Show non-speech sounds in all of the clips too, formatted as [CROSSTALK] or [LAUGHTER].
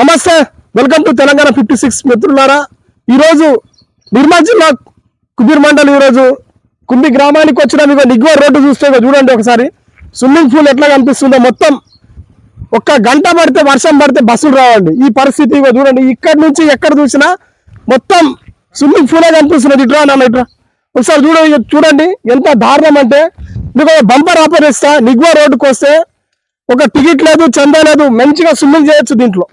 నమస్తే welcome to Telangana fifty six మిత్రులారా. ఈరోజు నిర్మల్ జిల్లా కుబీర్ మండల్ ఈరోజు కుంభి గ్రామానికి వచ్చిన మీకు నిగ్వా రోడ్డు చూస్తే చూడండి ఒకసారి. స్విమ్మింగ్ పూల్ ఎట్లా కనిపిస్తుందో మొత్తం ఒక్క గంట పడితే వర్షం పడితే బస్సులు రావండి. ఈ పరిస్థితి చూడండి. ఇక్కడ నుంచి ఎక్కడ చూసినా మొత్తం స్విమ్మింగ్ పూలే కనిపిస్తున్నది ఇట్రా నాన్న ఇట్రా ఒకసారి చూడ చూడండి. ఎంత దారుణం అంటే మీకు బంపర్ ఆఫర్ ఇస్తా నిగ్వా వస్తే ఒక టికెట్ లేదు చందా లేదు మంచిగా స్విమ్మింగ్ చేయొచ్చు దీంట్లో.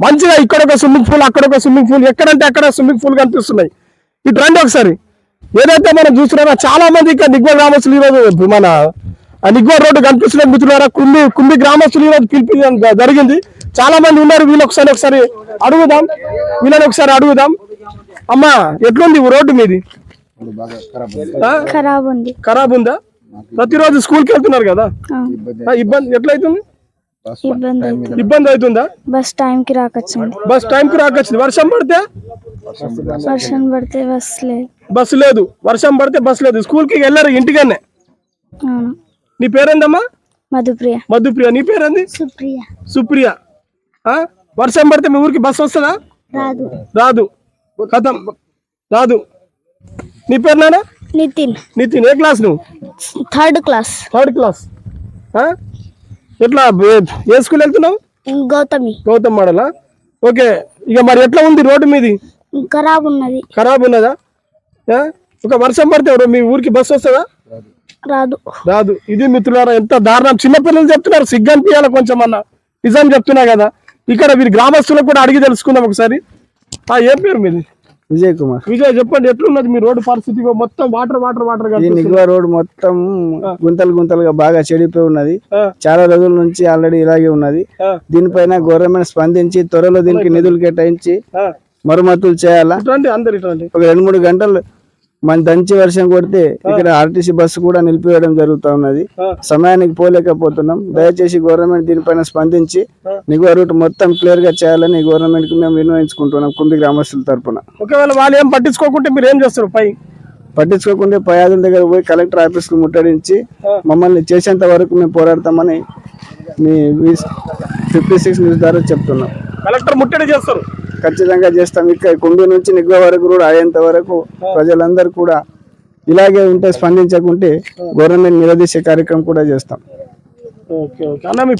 మంచిగా ఇక్కడ ఒక స్విమ్మింగ్ పూల్ అక్కడ ఒక స్విమ్మింగ్ పూల్ ఎక్కడంటే అక్కడ స్విమ్మింగ్ పూల్ కనిపిస్తున్నాయి. ఇటు రండి ఒకసారి. ఏదైతే మనం చూస్తున్నారో చాలా మంది ఇక్కడ నిగ్వ గ్రామస్తులు ఈరోజు మన ఆ నిగ్వ రోడ్డు కనిపిస్తున్న మిత్రులారా కుంది కుంది గ్రామస్తులు ఈరోజు పిలిపించడం జ- జరిగింది. చాలా మంది ఉన్నారు వీళ్ళు ఒకసారి ఒకసారి అడుగుదాం. వీళ్ళని ఒకసారి అడుగుదాం. అమ్మా ఎట్లుంది ఈ రోడ్డు మీది? ఖరాబ్ ఉంది. ప్రతిరోజు స్కూల్కి వెళ్తున్నారు కదా? ఇబ్బంది ఎట్లయితుంది? ఇబ్బంది అవుతుంది? బస్ టైం కి రాకొచ్చింది. బస్ టైంకి రాకొచ్చింది. వర్షం పడితే? వర్షం పడితే బస్ లేదు. బస్సు లేదు. వర్షం పడితే బస్సు లేదు. స్కూల్కి వెళ్ళారు ఇంటికనే నీ పేరేందమ్మా? మధుప్రియ. మధుప్రియ. నీ పేరేంది? సుప్రియ. సుప్రియ. ఆ? వర్షం పడితే మీ ఊరికి బస్సు వస్తుందా? రాదు. రాదు. కథం. రాదు. నీ పేరు నాన్న? నితిన్. నితిన్. ఏ క్లాస్ నువ్వు? థర్డ్ క్లాస్ థర్డ్ క్లాస్ ఆ? ఎట్లా ఏ- స్కూల్ వెళ్తున్నావు? గౌతమి. గౌతమ్ మోడలా? ఓకే ఇక మరి ఎట్లా ఉంది రోడ్డు మీది? ఖరాబ్ ఉన్నది. ఖరాబ్ ఉన్నదా? ఒక వర్షం పడితే ఎవరు మీ ఊరికి బస్సు వస్తుందా? రాదు. రాదు. ఇది మిత్రులారా ఎంత దారుణం. చిన్నపిల్లలు చెప్తున్నారు సిగ్గు అనిపించాలి కొంచెం అన్న. నిజం చెప్తున్నా కదా. ఇక్కడ వీరి గ్రామస్తులకు కూడా అడిగి తెలుసుకుందాం ఒకసారి. ఆ ఏం పేరు మీది? విజయ్ కుమార్. విజయ్ చెప్పండి ఎట్లున్నది మీ రోడ్డు పరిస్థితి మొత్తం వాటర్ వాటర్ వాటర్ ఈ నిగ్వా రోడ్ మొత్తం గుంతలు గుంతలుగా బాగా చెడిపోయి ఉన్నది. చాలా రోజుల నుంచి ఆల్రెడీ ఇలాగే ఉన్నది. దీనిపైన గవర్నమెంట్ స్పందించి త్వరలో దీనికి నిధులు కేటాయించి మరమ్మతులు చేయాలా? ఒక రెండు మూడు గంటలు మన దంచి వర్షం కొడితే ఇక్కడ ఆర్టీసీ బస్సు కూడా నిలిపివేయడం జరుగుతా ఉన్నది సమయానికి పోలేకపోతున్నాం. దయచేసి గవర్నమెంట్ దీనిపైన స్పందించి నిగ్వా రూట్ మొత్తం క్లియర్గా చేయాలని గవర్నమెంట్కి మేము వినియోగించుకుంటున్నాం కుంభి గ్రామస్తుల తరపున. ఒకవేళ వాళ్ళు ఏం పట్టించుకోకుంటే మీరు ఏం చేస్తారు పై? పట్టించుకోకుండా పయాదుల దగ్గర పోయి కలెక్టర్ ఆఫీస్కు ముట్టడించి మమ్మల్ని చేసేంత వరకు మేము పోరాడతామని మీ ఫిఫ్టీ సిక్స్ న్యూస్ ద్వారా చెప్తున్నాం. కలెక్టర్ ముట్టడి చేస్తారు. ఖచ్చితంగా చేస్తాం. ఇక్కడ కుంభి నుంచి నిగ్వ వరకు కూడా అయ్యేంత వరకు ప్రజలందరూ కూడా ఇలాగే ఉంటే స్పందించకుంటే గవర్నమెంట్ నిలదీసే కార్యక్రమం కూడా చేస్తాం. Okay okay. అన్న మీ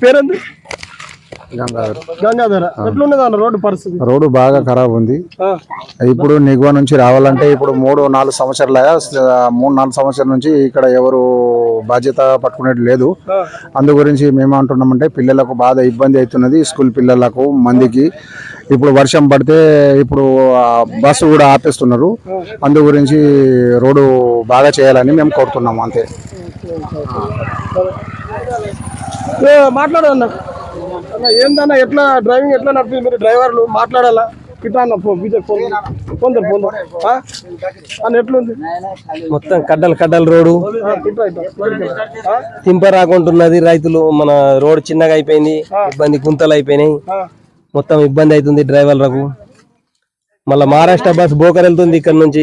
అన్న రోడ్డు పరిస్థితి? రోడ్డు బాగా ఖరాబ్ ఉంది. ఆ, ఇప్పుడు నిగువ నుంచి రావాలంటే ఇప్పుడు మూడు నాలుగు సంవత్సరాల మూడు నాలుగు సంవత్సరాల నుంచి ఇక్కడ ఎవరు బాధ్యత పట్టుకునేది లేదు. అందు గురించి మేము అంటున్నామంటే పిల్లలకు బాగా ఇబ్బంది అవుతున్నది స్కూల్ పిల్లలకు మందికి. ఇప్పుడు వర్షం పడితే ఇప్పుడు బస్సు కూడా ఆపేస్తున్నారు. అందు గురించి రోడ్డు బాగా చేయాలని మేము కోరుతున్నాము అంతే. ఏ, మాట్లాడు అన్న. అన్న ఏందన్న ఎట్లా డ్రైవింగ్ ఎట్లా నడిపి మీరు డ్రైవర్లు? మాట్లాడాలా? ఇట్లా అన్న ఆ? అన్న ఎట్లుంది? మొత్తం కడ్డలు కడ్డలు రోడ్డు? తింప రాకుంటున్నది రైతులు. మన రోడ్ చిన్నగా అయిపోయింది ఇబ్బంది గుంతలు అయిపోయినాయి. మొత్తం ఇబ్బంది అవుతుంది డ్రైవర్లకు. మళ్ళా మహారాష్ట్ర బస్ బోకర్ వెళ్తుంది ఇక్కడ నుంచి.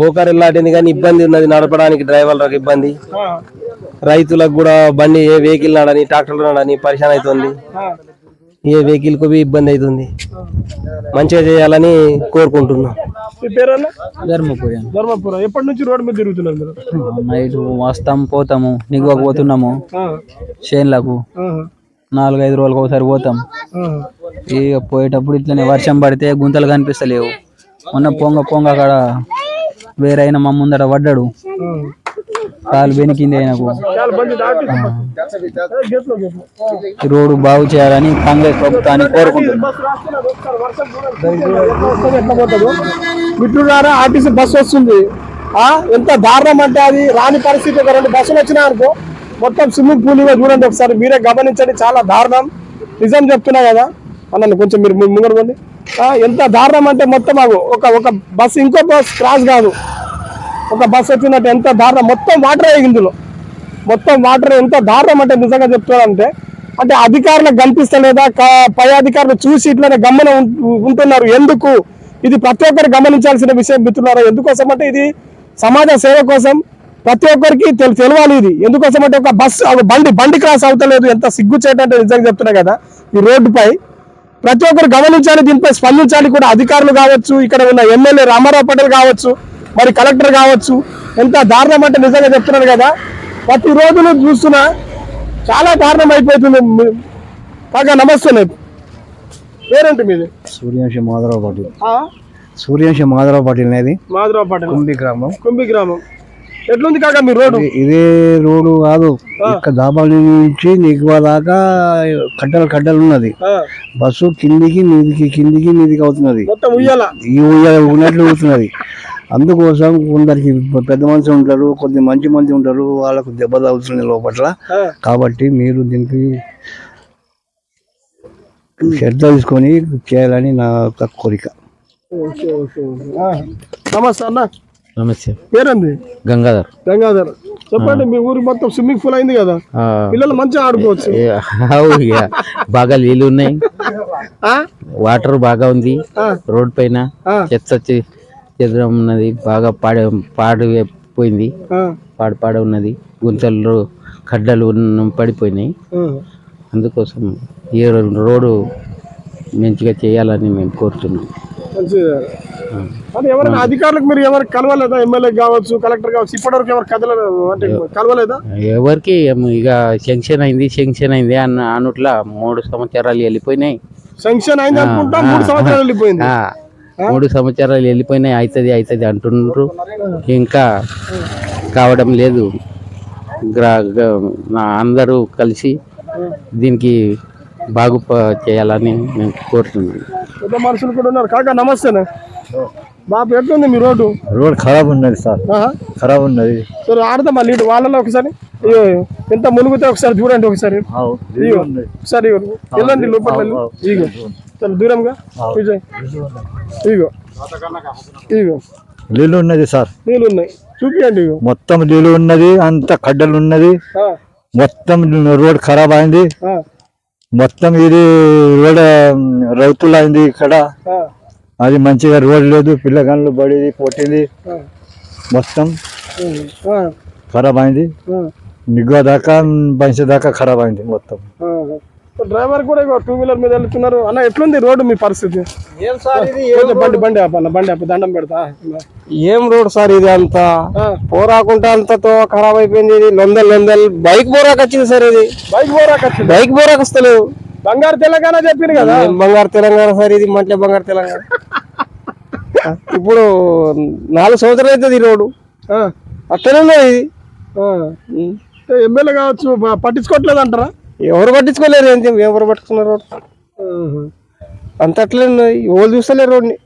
బోకర్ వెళ్ళాటింది కానీ ఇబ్బంది ఉన్నది నడపడానికి డ్రైవర్లకు ఇబ్బంది. రైతులకు కూడా బండి ఏ వెహికల్ నడని ట్రాక్టర్ నడని పరిశాన్ అవుతుంది. ఏ వెహికల్కు ఇబ్బంది అవుతుంది. మంచిగా చేయాలని కోరుకుంటున్నాం. మీ పేరన్నా? ధర్మపురి ధర్మపురం. ఎప్పటి నుంచి రోడ్డు మీద తిరుగుతున్నారు మీరు? నైట్ వస్తాం పోతాము నిగువకు పోతున్నాము చేన్లకు నాలుగైదు రోజులకు ఒకసారి పోతాం. ఇక పోయేటప్పుడు ఇట్లనే వర్షం పడితే గుంతలు కనిపిస్తలేవు. మొన్న పొంగ పొంగ అక్కడ వేరే అయిన మా ముందట పడ్డాడు. కాలు బెనికింది ఆయనకు రోడ్డు బాగు చేయాలని కాంగ్రెస్ ప్రభుత్వాన్ని కోరుకుంటున్నాం. ఆర్టీసీ బస్సు వస్తుంది. ఆ ఎంత దారుణం అంటే అది రాని పరిస్థితి. ఒక రెండు బస్సులు వచ్చినాయి అనుకో మొత్తం స్విమ్మింగ్ పూల్ మీద చూడండి ఒకసారి. మీరే గమనించండి చాలా దారుణం. నిజం చెప్తున్నా కదా. అన్న కొంచెం మీరు ముంగడుకోండి ఎంత దారుణం అంటే మొత్తం ఒక ఒక బస్సు ఇంకో బస్ క్రాస్ కాదు. ఒక బస్సు వచ్చిందంటే ఎంత దారుణం. మొత్తం వాటర్ ఇందులో. మొత్తం వాటర్ ఎంత దారుణం అంటే నిజంగా చెప్తున్నానంటే అంటే అధికారులకు కనిపిస్తలేదా? పై అధికారులు చూసి ఇట్లనే గమన ఉంటున్నారు. ఎందుకు? ఇది ప్రతి ఒక్కరు గమనించాల్సిన విషయం మిత్రులారా. ఎందుకోసం అంటే ఇది సమాజ సేవ కోసం ప్రతి ఒక్కరికి తెలు తెలియాలి ఇది. ఎందుకోసం అంటే ఒక బస్సు ఒక బండి బండి క్రాస్ అవుతలేదు. ఎంత సిగ్గు చేయటంటే నిజంగా చెప్తున్నా కదా ఈ రోడ్డుపై ప్రతి ఒక్కరు గమనించాలి దీనిపై స్పందించాలి కూడా అధికారులు కావచ్చు. ఇక్కడ ఉన్న ఎమ్మెల్యే రామారావు పటేల్ కావచ్చు. మరి కలెక్టర్ కావచ్చు ఎంత దారుణం అంటే నిజంగా చెప్తున్నారు కదా. ప్రతి రోజును చూస్తున్నా చాలా దారుణం అయిపోతుంది. కాగా నమస్తే పేరేంటి మీది? సూర్యాంశ మాధవరావు పాటిల్. సూర్యాంశ మాధవరావు పాటిల్ అనేది మాధురావు పటేల్. కుంభి గ్రామం. కుంభి గ్రామం. ఎట్లుంది కాక మీ రోడ్డు? ఇదే రోడ్డు కాదు. ఇక్కడ దాబాలి నుంచి నీకు దాకా కడ్డలు కడ్డలు ఉన్నది. బస్సు కిందికి మీదికి కిందికి మీదికి అవుతున్నది. ఉయ్యాల. ఈ ఊయల ఉన్నట్లు అవుతున్నది. అందుకోసం కొందరికి పెద్ద మనుషులు ఉంటారు కొద్ది మంచి మంది ఉంటారు వాళ్ళకు దెబ్బ తగులుతుంది లోపల. కాబట్టి మీరు దీనికి శ్రద్ధ తీసుకొని చేయాలని నా యొక్క కోరిక. నమస్తే అన్న. నమస్తే. పేరేంది? గంగాధర్. గంగాధర్. చెప్పండి మీ ఊరు మొత్తం స్విమ్మింగ్ పూల్ అయింది కదా? పిల్లలు మంచిగా ఆడుకోవచ్చు. బాగా నీళ్ళు ఉన్నాయి. ఆ? వాటర్ బాగా ఉంది. రోడ్ పైన. చెత్త చెదరం ఉన్నది బాగా పాడ పాడు పోయింది ఆ, పాడు పాడ ఉన్నది గుంతలు ఉన్న- పడిపోయినాయి. అందుకోసం ఈ రోడ్డు మంచిగా చేయాలని మేము కోరుతున్నాం. ఎవరైనా అధికారులకు మీరు ఎవరికి కలవలేదా? ఎమ్మెల్యే కావచ్చు కలెక్టర్ కావచ్చు ఇప్పటివరకు ఎవరు కదలలేదు అంటే కలవలేదా? ఎవరికి ఏం ఇక శాంక్షన్ అయింది శాంక్షన్ అయింది అన్న అనుట్లా మూడు సంవత్సరాలు వెళ్ళిపోయినాయి. శాంక్షన్ అయింది అనుకుంటా మూడు సంవత్సరాలు వెళ్ళిపోయింది. మూడు సంవత్సరాలు వెళ్ళిపోయినాయి అవుతుంది అవుతుంది అంటున్నారు ఇంకా కావడం లేదు. అందరూ కలిసి దీనికి బాగు చేయాలని నేను కోరుతున్నాను పెద్ద మనుషులు కూడా ఉన్నారు. కాక నమస్తేనే? బాబు ఎట్లుంది మీ రోడ్డు? రోడ్ ఖరాబ్ ఉన్నది సార్. ఖరాబ్ ఉన్నది. సరే ఆడదాం మళ్ళీ ఇటు వాళ్ళలో ఒకసారి ఎంత మునుగుతే ఒకసారి చూడండి ఒకసారి. ఒకసారి. వెళ్ళండి లోపల ఇగో చాలా దూరంగా. విజయ్ ఇగో ఇగో. నీళ్ళు ఉన్నది సార్. నీళ్ళు ఉన్నాయి. చూపియండి ఇగో. మొత్తం నీళ్ళు ఉన్నది అంత కడ్డలు ఉన్నది. మొత్తం రోడ్ ఖరాబ్ అయింది. మొత్తం ఇది రోడ్ రైతులు అయింది ఇక్కడ. అది మంచిగా రోడ్ లేదు పిల్లగాళ్ళు పడింది పొట్టింది ఆ, మొత్తం ఖరాబ్ అయింది. నిగ్గ దాకా పంచ దాకా ఖరాబ్ అయింది మొత్తం. డ్రైవర్ కూడా ఇగో టూ వీలర్ మీద వెళ్తున్నారు. అన్న ఎట్లుంది రోడ్డు మీ పరిస్థితి? బండి బండి ఆపన్న బండి ఆప దండం పెడతా. ఏం రోడ్ సార్ ఇది అంతా? పోరాకుంటా అంతతో ఖరాబ్ అయిపోయింది ఇది. లొందల్ లొందల్. బైక్ పోరాకు వచ్చింది సార్ ఇది. బైక్ పోరాక వచ్చింది. బైక్ పోరాకు వస్తలేవు బంగారు తెలంగాణ చెప్పింది కదా. బంగారు తెలంగాణ సార్ ఇది? మంచి బంగారు తెలంగాణ. ఇప్పుడు నాలుగు సంవత్సరాలు అవుతుంది ఈ రోడ్డు అట్లనే ఉన్నది ఇది. ఎమ్మెల్యే కావచ్చు పట్టించుకోవట్లేదు అంటారా ఎవరు పట్టించుకోలేరు ఏంటి ఎవరు పట్టుకున్నారు రోడ్ అంత అట్లే ఉన్నది. ఎవరు చూస్తలేరు రోడ్ని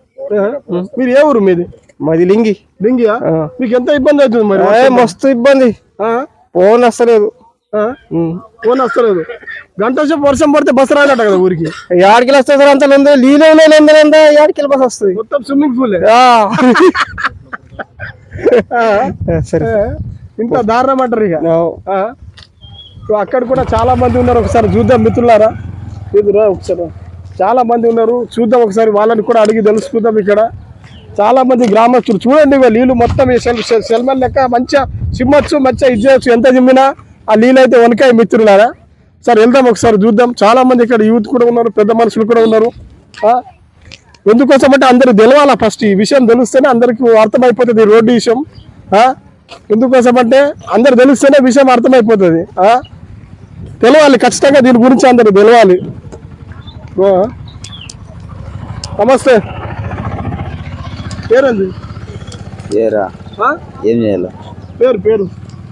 మీరు ఏ ఊరు మీది? మాది లింగి. లింగియా? మీకు ఎంత ఇబ్బంది అవుతుంది మరి మస్తు ఇబ్బంది? ఫోన్ వస్తలేదు. ఫోన్ వస్తలేదు. గంట సేపు వర్షం పడితే బస్సు రాదట కదా ఊరికి. యాడికి వస్తుంది సార్ అంత లొంద లొందలంతా యాడికి బస్ వస్తుంది. మొత్తం స్విమ్మింగ్ పూల్. సరే. ఇంత దారుణం అంటారు ఇక. అక్కడ కూడా చాలా మంది ఉన్నారు ఒకసారి చూద్దాం మిత్రులారా. ఎదురా ఒకసారి చాలా మంది ఉన్నారు. చూద్దాం ఒకసారి. వాళ్ళని కూడా అడిగి తెలుసుకుందాం ఇక్కడ. చాలా మంది గ్రామస్తులు. చూడండి నీళ్ళు మొత్తం ఈ సెల్ సెల్- సెల్మన్ లెక్క మంచిగా చిమ్మచ్చు మంచిగా ఇది చేయొచ్చు. ఎంత చిమ్మినా ఆ నీళ్ళు అయితే వనకాయ మిత్రులారా? సరే వెళ్దాం ఒకసారి చూద్దాం. చాలా మంది ఇక్కడ యూత్ కూడా ఉన్నారు పెద్ద మనుషులు కూడా ఉన్నారు? ఎందుకోసం అంటే అందరికి తెలవాలా ఫస్ట్ ఈ విషయం తెలిస్తేనే అందరికి అర్థమైపోతుంది ఈ రోడ్డు విషయం? ఎందుకోసం అంటే అందరు తెలిస్తేనే విషయం అర్థమైపోతుంది? తెలవాలి ఖచ్చితంగా దీని గురించి అందరికి తెలవాలి. నమస్తే. పేరండి? ఏరా? ఆ? ఏం చేయాలి? పేరు పేరు.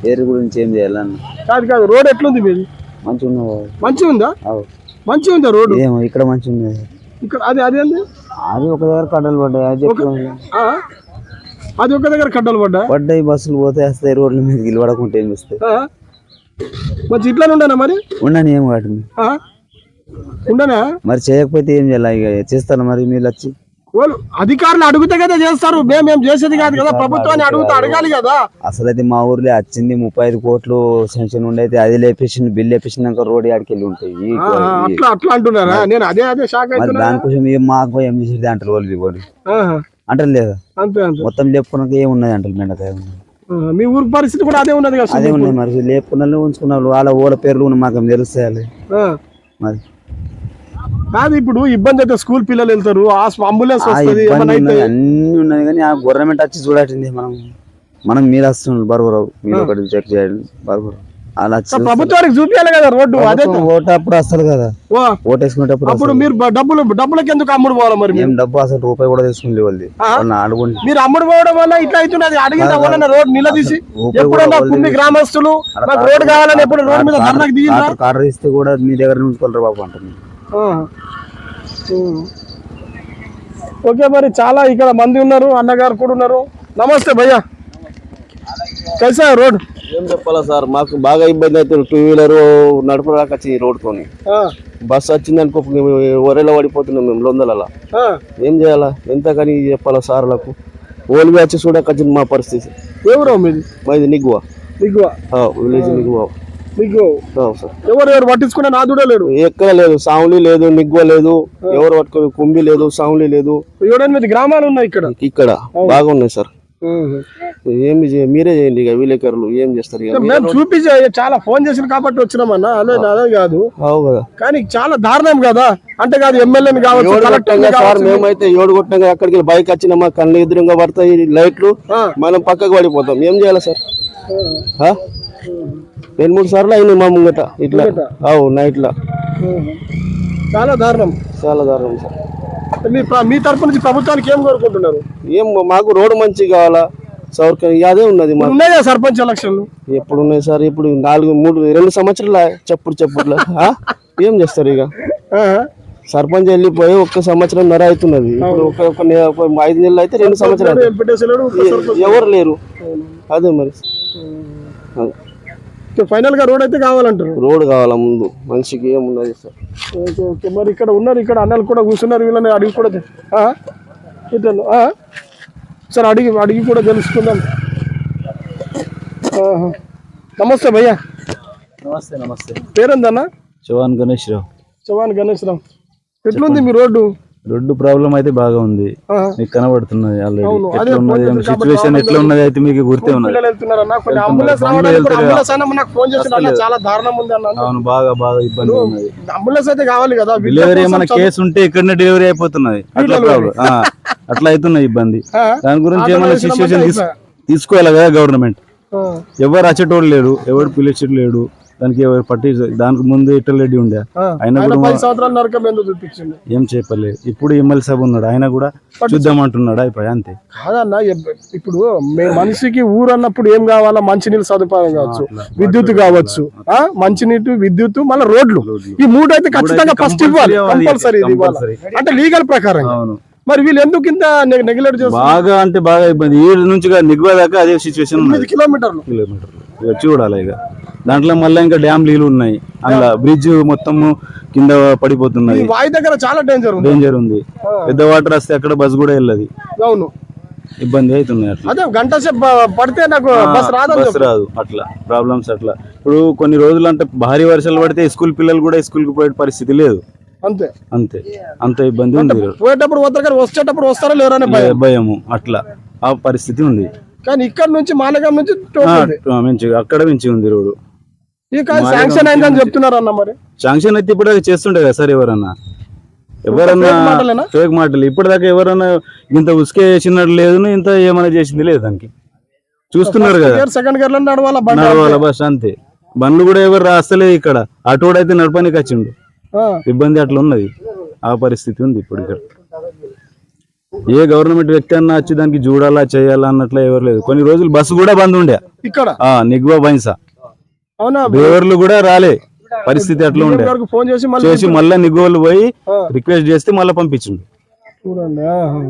పేరు గురించి ఏం చేయాలని కాదు కాదు రోడ్ ఎట్లుంది మీది? మంచిగా మంచిగా ఉందా. మంచిగా ఉందా రోడ్డు? ఏమో ఇక్కడ మంచిగా ఉన్నది ఇక్కడ అది అది ఏంది? అది ఒక దగ్గర కడ్డలు పడ్డాయి అది? అది ఒక దగ్గర కడ్డలు పడ్డా పడ్డాయి బస్సులు పోతే వస్తాయి రోడ్ల మీద నిలబడకుంటే వస్తాయి? ఆ? మంచి ఇట్లానే ఉండనా మరి? ఉండని ఏం వాటిని? ఉండనా? మరి చేయకపోతే ఏం చేయాలి? ఇక చేస్తాను మరి మీరు వచ్చి. అధికారులు అడిగితే కదా చేస్తారు. మేము చేసేది కాదు కదా. ప్రభుత్వాన్ని అడుగుతూ అడగాలి కదా. అసలు అయితే మా ఊర్లో వచ్చింది ముప్పై ఐదు కోట్లు శాంక్షన్ ఉండైతే అది లేపేసి బిల్ లేపేసినాక రోడ్ ఆడికి వెళ్ళి ఉంటాయి. అట్లా అట్లా అంటున్నారా? నేను అదే అదే షాక్ దానికోసం మాకు ఏం చేసేది అంటారు వాళ్ళు ఇవ్వరు. ఆహా, అంటారు లేదా? మొత్తం లేపుకున్నాక ఏమున్నది అంటారు ఉన్నది. ఆహా, మీ ఊరి పరిస్థితి కూడా అదే ఉన్నది కదా అదే ఉన్నాయి మరి. లేపుకున్న ఉంచుకున్నారు వాళ్ళ ఊళ్ళ పేర్లు మాకు తెలుస్తాయి మరి కాదు ఇప్పుడు ఇబ్బంది అయితే స్కూల్ పిల్లలు వెళ్తారు అంబులెన్స్ వస్తుంది అన్ని ఉన్నది కానీ ఆ గవర్నమెంట్ వచ్చి చూడాల్సింది మనం మనం మీద వస్తున్నారు బరువురావు మీరు ఒకటి చెక్ చేయండి బరువురావు అలా. ప్రభుత్వానికి చూపించాలి కదా రోడ్డు అదే ఓటు అప్పుడు కదా ఓ, ఓటు వేసుకునేటప్పుడు అప్పుడు వస్తది. మీరు డబ్బులు డబ్బులకి ఎందుకు అమ్ముడు పోవాలి మరి మీరు? డబ్బు అసలు రూపాయి కూడా అడుగుండి మీరు అమ్ముడు పోవడం వల్ల ఇట్లా అవుతున్నది అడిగిన వాళ్ళని రోడ్ నిలదీసి గ్రామస్తులు మాకు కావాలని ఎప్పుడు రోడ్ మీద ధర్నాకు ఇస్తే కూడా మీ దగ్గర ఉంచుకోలేరు బాబు. ఉమ్. ఓకే మరి చాలా ఇక్కడ మంది ఉన్నారు అన్నగారు కూడా ఉన్నారు. నమస్తే భయ్యా. కైసా రోడ్? ఏం చెప్పాలా సార్ మాకు బాగా ఇబ్బంది అవుతుంది టూ వీలర్ నడపడానికి వచ్చి రోడ్తోని బస్సు వచ్చింది అనుకో ఒరేలా పడిపోతున్నాం మేము లొందలలో. ఆ. ఏం చేయాలా? ఎంత కానీ చెప్పాలా సార్లకు ఓల్ బ్యాచ్ చూడకొచ్చింది మా పరిస్థితి. ఎవరు మీది? మాది నిగ్గువ. మీకు విలేజ్ నిగ్గువ. ఎవరు ఎవరు పట్టించుకునే నాదుడే లేరు ఎక్కడ లేదు. సావులి లేదు నిగ్గువ లేదు. ఎవరు పట్టుకుని కుంభి లేదు సావులి లేదు. ఏడెనిమిది గ్రామాలు ఉన్నాయి ఇక్కడ? ఇక్కడ బాగా ఉన్నాయి సార్. ఏమి మీరే చేయండి ఇక విలేకరులు ఏం చేస్తారు మేము చూపించే చాలా ఫోన్ చేసిన కాబట్టి వచ్చినామన్నా అదే అదే కాదు. అవు కదా. కానీ చాలా దారుణం కదా. అంటే కాదు ఎమ్మెల్యేని కావచ్చు సార్ మేమైతే ఏడు కొట్టంగా అక్కడికి బైక్ వచ్చిన మా కళ్ళు ఎదురుగా పడతాయి లైట్లు. మనం పక్కకు పడిపోతాం. ఏం చేయాలి సార్? రెండు మూడు సార్లు అయింది మా ముంగట ఇట్లా. అవు నైట్ లా. చాలా దారుణం. చాలా దారుణం సార్. మీ తరపు నుంచి ప్రభుత్వానికి ఏం కోరుకుంటున్నారు? ఏం మాకు రోడ్డు మంచి కావాలా? సౌకర్యం అదే ఉన్నది ఉన్నాయా సర్పంచ్ ఎలక్షన్లు? ఎప్పుడు ఉన్నాయి సార్? ఇప్పుడు నాలుగు మూడు రెండు సంవత్సరాల చెప్పుడు చెప్పుడులా? ఏం చేస్తారు ఇక. సర్పంచ్ వెళ్ళిపోయి ఒక్క సంవత్సరం నర అవుతున్నది. ఒక ఐదు నెలలు అయితే రెండు సంవత్సరాలు ఎవరు లేరు. అదే మరి. ఫైనల్గా రోడ్ అయితే కావాలంటారు? రోడ్ కావాలా ముందు? మనిషికి ఏమున్నది సార్. Okay okay. మరి ఇక్కడ ఉన్నారు ఇక్కడ అన్నలు కూడా కూర్చున్నారు వీళ్ళని అడిగి కూడా తె- ఆ? ఇతను ఆ? సరే అడిగి అడిగి కూడా తెలుసుకుందాం. ఆహా. నమస్తే భయ్యా. నమస్తే నమస్తే. పేరేందన్నా? చౌహాన్ గణేష్ రావు. చవాన్ గణేష్ రావు. ఎట్లుంది మీ రోడ్డు? రోడ్డు ప్రాబ్లం అయితే బాగా ఉంది. మీకు కనబడుతున్నది ఆల్రెడీ సిచ్యువేషన్ ఎట్లా ఉన్నది? అయితే మీకు గుర్తే ఉన్నది. అవును బాగా బాగా ఇబ్బంది ఉన్నది. అంబులెన్స్ అయితే కావాలి కదా డెలివరీ ఏమైనా కేసు ఉంటే ఇక్కడనే డెలివరీ అయిపోతున్నది. అట్లా ప్రాబ్లం ఆ, అట్లా అవుతున్నది ఇబ్బంది? దాని గురించి ఏమైనా సిచ్యువేషన్. తీసుకోవాలి కదా గవర్నమెంట్. ఎవరు వచ్చేటోళ్ళు లేడు ఎవరు పిలిచేటోడు లేడు దానికి పట్టి దానికి ముందు ఇట్టల్ రెడ్డి ఉండే. ఆయన కూడా ఏం చెప్పలే ఇప్పుడు ఎమ్మెల్యే సభ ఉన్నాడు. ఆయన కూడా చూద్దాం అంటున్నాడు. అయిపోయి అంతే. కాదన్న ఇప్పుడు మనిషికి ఊరు అన్నప్పుడు ఏం కావాలా? మంచినీళ్ళు సదుపాయం కావచ్చు విద్యుత్ కావచ్చు. ఆ మంచినీటి విద్యుత్ మళ్ళీ రోడ్లు. ఈ మూడు అయితే ఖచ్చితంగా ఫస్ట్ ఇవ్వాలి. కంపల్సరీ. అంటే లీగల్ ప్రకారం అవును. మరి వీళ్ళు ఎందుకు ఇంత నెగ్లెక్ట్ చేస్తారు బాగా అంటే బాగా ఇబ్బంది. ఈ నుంచి నిగ్వ దాకా అదే సిచ్యువేషన్ కిలోమీటర్లు. కిలోమీటర్లు. చూడాలి ఇక. దాంట్లో మళ్ళీ ఇంకా డ్యామ్ నీళ్ళు ఉన్నాయి. అందులో బ్రిడ్జ్ మొత్తము కింద ఈ పడిపోతున్నది. వాయి దగ్గర చాలా డేంజర్ ఉంది. డేంజర్ ఉంది. పెద్ద వాటర్ వస్తే అక్కడ బస్ కూడా వెళ్ళదు. అవును. ఇబ్బంది అవుతుంది అట్లా. అదే గంట సేపు పడితే నాకు బస్ రాదని బస్ రాదు అట్లా. ప్రాబ్లమ్స్ అట్లా. ఇప్పుడు కొన్ని రోజులు అంటే భారీ వర్షాలు పడితే స్కూల్ పిల్లలు కూడా స్కూల్కి పోయే పరిస్థితి లేదు. అంతే. అంతే. అంత ఇబ్బంది ఉంది పోయేటప్పుడు పోతారు కానీ వచ్చేటప్పుడు వస్తారా లేరనే భయం. భయము అట్లా. ఆ పరిస్థితి ఉంది. కానీ ఇక్కడ నుంచి మాలగం నుంచి మంచిగా అక్కడ మించి ఉంది రోడ్డు. శాంక్షన్ అయిందని చెప్తున్నారు అన్న మరి. శాంక్షన్ అయితే ఇప్పుడు చేస్తుండే కదా సార్ ఎవరన్నా? ఎవరన్నా? ఫేక్ మాటలు. ఇప్పటిదాకా ఎవరన్నా ఇంత ఉసుకే చేసినట్టు లేదు ఇంత ఏమైనా చేసింది లేదు దానికి. చూస్తున్నారు కదా. సెకండ్ గేర్లో నడవాలా బస్ అంతే. బండ్లు కూడా ఎవరు రాస్తలేదు ఇక్కడ. అటోడు అయితే నడపనికి వచ్చిండు. ఇబ్బంది అట్లా ఉన్నది. ఆ పరిస్థితి ఉంది ఇప్పుడు ఇక్కడ. ఏ గవర్నమెంట్ వ్యక్తి అన్నా వచ్చి దానికి చూడాలా చేయాలా అన్నట్లు ఎవరు లేదు. కొన్ని రోజులు బస్సు కూడా బంద్ ఉండే. ఇక్కడ? ఆ నిగ్వా బైన్సా. అవునా? డ్రైవర్లు కూడా రాలే. పరిస్థితి అట్లా ఉండే. ఫోన్ చేసి మళ్ళీ చేసి మళ్ళా నిగ్గోలు పోయి రిక్వెస్ట్ చేస్తే మళ్ళీ చూడండి ఆహా.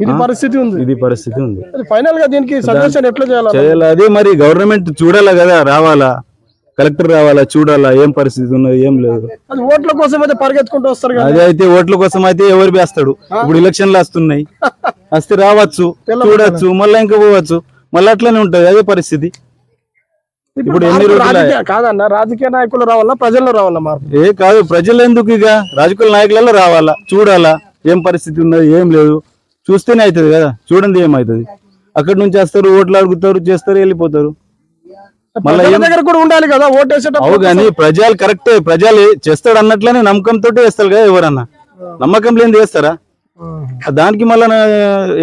ఇది పరిస్థితి ఉంది. ఇది పరిస్థితి ఉంది. ఫైనల్గా దీనికి సజెషన్ ఎట్లా చేయాలి? చేయాలి? అదే మరి గవర్నమెంట్ చూడాలా కదా రావాలా? కలెక్టర్ రావాలా చూడాలా? ఏం పరిస్థితి ఉన్నది ఏం లేదు. అది ఓట్ల కోసం అయితే పరిగెత్తుకుంటూ వస్తారు అదే అయితే ఓట్ల కోసం అయితే ఎవరు వేస్తాడు? ఇప్పుడు ఎలక్షన్లు వస్తున్నాయి. [LAUGHS] వస్తే రావచ్చు చూడొచ్చు మళ్ళీ ఇంకా పోవచ్చు. మళ్ళీ అట్లనే ఉంటది అదే పరిస్థితి. ఇప్పుడు ఎన్ని రోజులు కాదన్న రాజకీయ నాయకులు రావాలా ప్రజల్లో రావాలా మార్పు? ఏ కాదు ప్రజలు ఎందుకు ఇక? రాజకీయ నాయకులలో రావాలా చూడాలా ఏం పరిస్థితి ఉన్నది ఏం లేదు. చూస్తేనే అవుతుంది కదా చూడండి ఏమవుతుంది అక్కడి నుంచి వస్తారు ఓట్లు అడుగుతారు చేస్తారు వెళ్ళిపోతారు. మళ్ళీ దగ్గర కూడా ఉండాలి కదా అవు ఓటేసేటప్పుడు కానీ ప్రజలు కరెక్టే ప్రజలు చేస్తాడు అన్నట్లనే నమ్మకంతో వేస్తారు కదా ఎవరన్నా. నమ్మకం లేని చేస్తారా దానికి మళ్ళా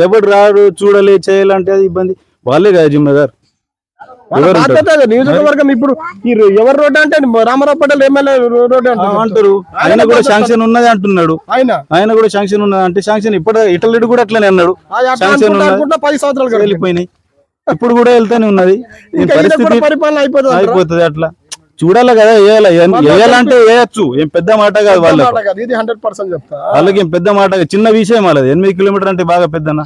ఎవడు రాడు చూడాలి చేయాలంటే ఇబ్బంది. వాళ్ళే కదా జిమ్మేదార్. బాధ్యత. నియోజకవర్గం ఇప్పుడు ఎవరు రోడ్డు అంటే రామారావు పటేల్ ఎమ్మెల్యే రోడ్డు ఆ, అంటారు. ఆయన కూడా శాంక్షన్ ఉన్నది అంటున్నాడు. ఆయన. ఆయన కూడా శాంక్షన్ ఉన్నది అంటే శాంక్షన్ ఇప్పుడు ఇటలరెడ్డి కూడా అట్లనే అన్నాడు. శాంక్షన్ పది సంవత్సరాలు. వెళ్ళిపోయినాయి. ఇప్పుడు కూడా వెళ్తానే ఉన్నది. పరిపాలన అయిపోతుంది అట్లా. చూడాలి కదా వేయాలి వేయాలంటే వేయచ్చు ఏం పెద్ద మాట కాదు వాళ్ళకి. ఇది హండ్రెడ్ పర్సెంట్ చెప్తా. వాళ్ళకి ఏం పెద్ద మాట. చిన్న విషయం వాళ్ళది. ఎనిమిది కిలోమీటర్ అంటే బాగా పెద్దనా.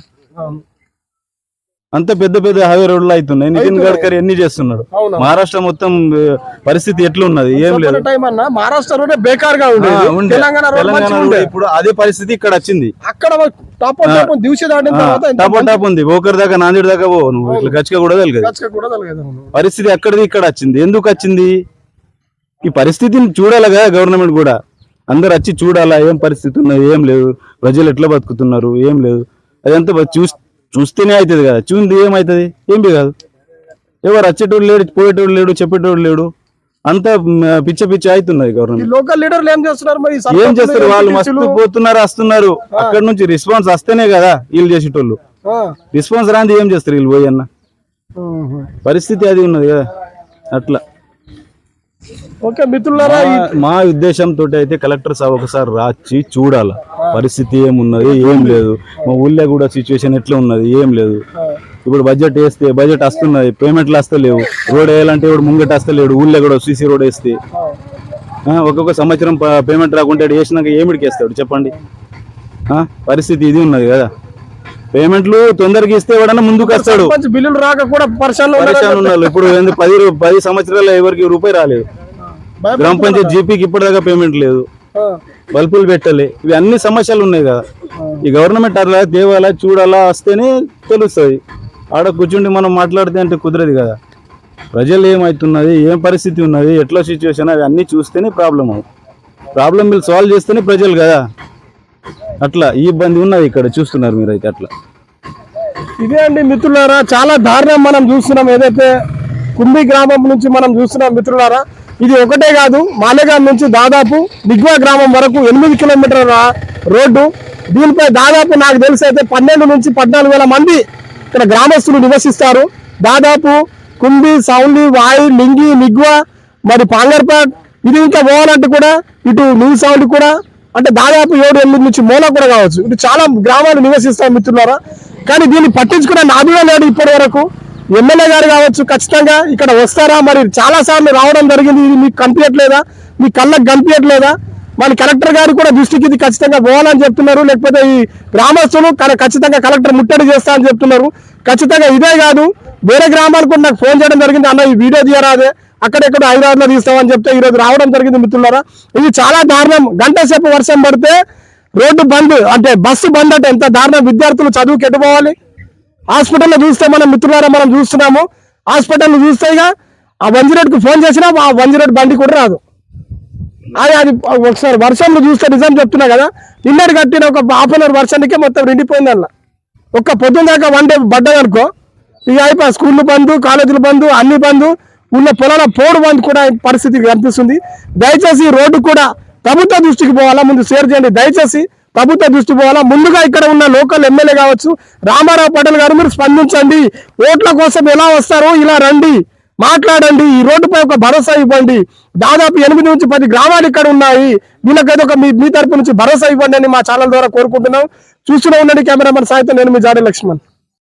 అంత పెద్ద పెద్ద హైవే రోడ్లు అవుతున్నాయి. నితిన్. గడ్కరీ ఎన్ని చేస్తున్నాడు. మహారాష్ట్ర మొత్తం పరిస్థితి ఎట్లున్నది? ఏం లేదు. మహారాష్ట్ర బేకార్గా ఉండేది. తెలంగాణ. ఇప్పుడు అదే పరిస్థితి ఇక్కడ వచ్చింది. అక్కడ టాప్ టాప్ ఉంది. ఓకర్ దాకా నాందేడ్ దాకా పో. నువ్వు ఇట్లా గచ్చిక కూడా తెలియదు. పరిస్థితి అక్కడిది ఇక్కడ వచ్చింది. ఎందుకు వచ్చింది? ఈ పరిస్థితిని చూడాలిగా గవర్నమెంట్ కూడా. అందరు వచ్చి చూడాలా ఏం పరిస్థితి ఉన్నది ఏం లేదు. ప్రజలు ఎట్లా బతుకుతున్నారు ఏం లేదు. అదంతా చూస్ చూస్తేనే అవుతుంది కదా. చూంది ఏమవుతుంది? ఏం కాదు. ఎవరు వచ్చేటోడు లేడు పోయేటోడు లేడు చెప్పేటోడు లేడు. అంతా పిచ్చ పిచ్చ అవుతున్నది గవర్నమెంట్ లోకల్ లీడర్లు ఏం చేస్తున్నారు మరి? ఈ ఏం సర్పంచులు, చేస్తారు? వాళ్ళు మస్తు? పోతున్నారు వస్తున్నారు అక్కడ నుంచి రెస్పాన్స్ వస్తేనే కదా వీళ్ళు చేసేటోళ్ళు. రెస్పాన్స్ రాంది ఏం చేస్తారు వీళ్ళు పోయి అన్న. పరిస్థితి అది ఉన్నది కదా. అట్లా. ఓకే మిత్రులారా మా ఉద్దేశంతో అయితే కలెక్టర్ సాబ్ ఒకసారి రాచి చూడాల. పరిస్థితి ఏమున్నది? ఏం లేదు. మా ఊళ్ళో కూడా సిచ్యువేషన్ ఎట్లా ఉన్నది? ఏం లేదు. ఇప్పుడు బడ్జెట్ వేస్తే బడ్జెట్ వస్తున్నది. పేమెంట్లు వస్తలేవు. రోడ్ వేయాలంటే ఇప్పుడు ముంగట వస్తలేడు. ఊళ్ళో కూడా సీసీ రోడ్ వేస్తే. ఒక్కొక్క సంవత్సరం పేమెంట్ రాకుంటే వాడు వేసినాక ఏమిడికి వేస్తాడు చెప్పండి. పరిస్థితి ఇది ఉన్నది కదా. పేమెంట్లు తొందరగా ఇస్తే ఎవడన్నా ముందుకు వస్తాడు. బిల్లులు రాక కూడా పరిశాన్ ఉన్నారు ఇప్పుడు పది పది సంవత్సరాలు ఎవరికి రూపాయి రాలేదు. గ్రామ పంచాయతీ జీపీకి ఇప్పటిదాకా పేమెంట్ లేదు. బల్బులు పెట్టాలి. ఇవి అన్ని సమస్యలు ఉన్నాయి కదా. ఈ గవర్నమెంట్ అట్లా తేవాలా చూడాలా వస్తేనే తెలుస్తుంది. ఆడ కూర్చుండి మనం మాట్లాడితే అంటే కుదరదు కదా. ప్రజలు ఏమవుతున్నది ఏం పరిస్థితి ఉన్నది ఎట్లా సిచ్యువేషన్ అవి అన్ని చూస్తేనే ప్రాబ్లం ప్రాబ్లం మీరు సాల్వ్ చేస్తేనే ప్రజలు కదా. అట్లా ఈ ఇబ్బంది ఉన్నది ఇక్కడ చూస్తున్నారు మీరైతే అట్లా. ఇదే అండి మిత్రులారా చాలా దారుణం మనం చూస్తున్నాం. ఏదైతే కుంభి గ్రామం నుంచి మనం చూస్తున్నాం మిత్రులారా ఇది ఒకటే కాదు మాలేగాం నుంచి దాదాపు దిగ్వా గ్రామం వరకు ఎనిమిది కిలోమీటర్ల రోడ్డు. దీనిపై దాదాపు నాకు తెలిసి అయితే పన్నెండు నుంచి పద్నాలుగు వేల మంది ఇక్కడ గ్రామస్తులు నివసిస్తారు. దాదాపు కుంది సౌండి వాయి లింగి నిగ్వా మరి పాంగర్పేట్ ఇది ఇంకా పోవాలంటే కూడా ఇటు న్యూ సౌండ్ కూడా అంటే దాదాపు ఏడు ఎనిమిది నుంచి మూల కూడా కావచ్చు. ఇటు చాలా గ్రామాలు నివసిస్తారు మిత్రులారా. కానీ దీన్ని పట్టించుకునే నాదుగా లేడు ఇప్పటి వరకు ఎమ్మెల్యే గారు కావచ్చు ఖచ్చితంగా ఇక్కడ వస్తారా? మరి చాలా సార్లు రావడం జరిగింది. ఇది మీకు కనిపించట్లేదా? మీ కళ్ళకు కనిపించట్లేదా? మన కలెక్టర్ గారు కూడా దృష్టికి ఇది ఖచ్చితంగా పోవాలని చెప్తున్నారు. లేకపోతే ఈ గ్రామస్తులు ఖచ్చితంగా కలెక్టర్ ముట్టడి చేస్తా అని చెప్తున్నారు. ఖచ్చితంగా ఇదే కాదు వేరే గ్రామాలకు కూడా నాకు ఫోన్ చేయడం జరిగింది. అన్న ఈ వీడియో తీయరాదే. అక్కడెక్కడ హైదరాబాద్లో తీస్తామని చెప్తే ఈ రోజు రావడం జరిగింది మిత్రులారా. ఇది చాలా దారుణం. గంట సేపు వర్షం పడితే రోడ్డు బంద్ అంటే బస్సు బంద్ అంటే ఎంత దారుణం. విద్యార్థులు చదువుకి ఎటు హాస్పిటల్లో చూస్తే మనం మిత్రులారా మనం చూస్తున్నాము. హాస్పిటల్ చూస్తే ఇక ఆ వన్కు ఫోన్ చేసినా ఆ వన్ బండి కూడా రాదు. అది అది ఒకసారి వర్షంలో చూస్తే నిజం చెప్తున్నా కదా. నిన్నటి కట్టిన ఒక హాఫ్ అన్ అవర్ వర్షానికే మొత్తం నిండిపోయింది అలా ఒక్క పొద్దున దాకా వన్ డే పడ్డదనుకో ఇక అయిపోయి స్కూళ్ళు బంద్ కాలేజీలు బంద్ అన్ని బంద్. ఉన్న పొలాల పోడు బంద్ కూడా పరిస్థితి కనిపిస్తుంది. దయచేసి రోడ్డు కూడా ప్రభుత్వ దృష్టికి పోవాలా? ముందు షేర్ చేయండి. దయచేసి ప్రభుత్వ దృష్టి పోవాలా? ముందుగా ఇక్కడ ఉన్న లోకల్ ఎమ్మెల్యే కావచ్చు రామారావు పటేల్ గారు మీరు స్పందించండి. ఓట్ల కోసం ఎలా వస్తారో? ఇలా రండి. మాట్లాడండి. ఈ రోడ్డుపై ఒక భరోసా ఇవ్వండి. దాదాపు ఎనిమిది నుంచి పది గ్రామాలు ఇక్కడ ఉన్నాయి. వీళ్ళకైతే ఒక మీ మీ తరపు నుంచి భరోసా ఇవ్వండి అని మా ఛానల్ ద్వారా కోరుకుంటున్నాం. చూస్తూనే ఉండండి కెమెరామెన్ సాయంత్రం నేను మీ జాడే లక్ష్మణ్.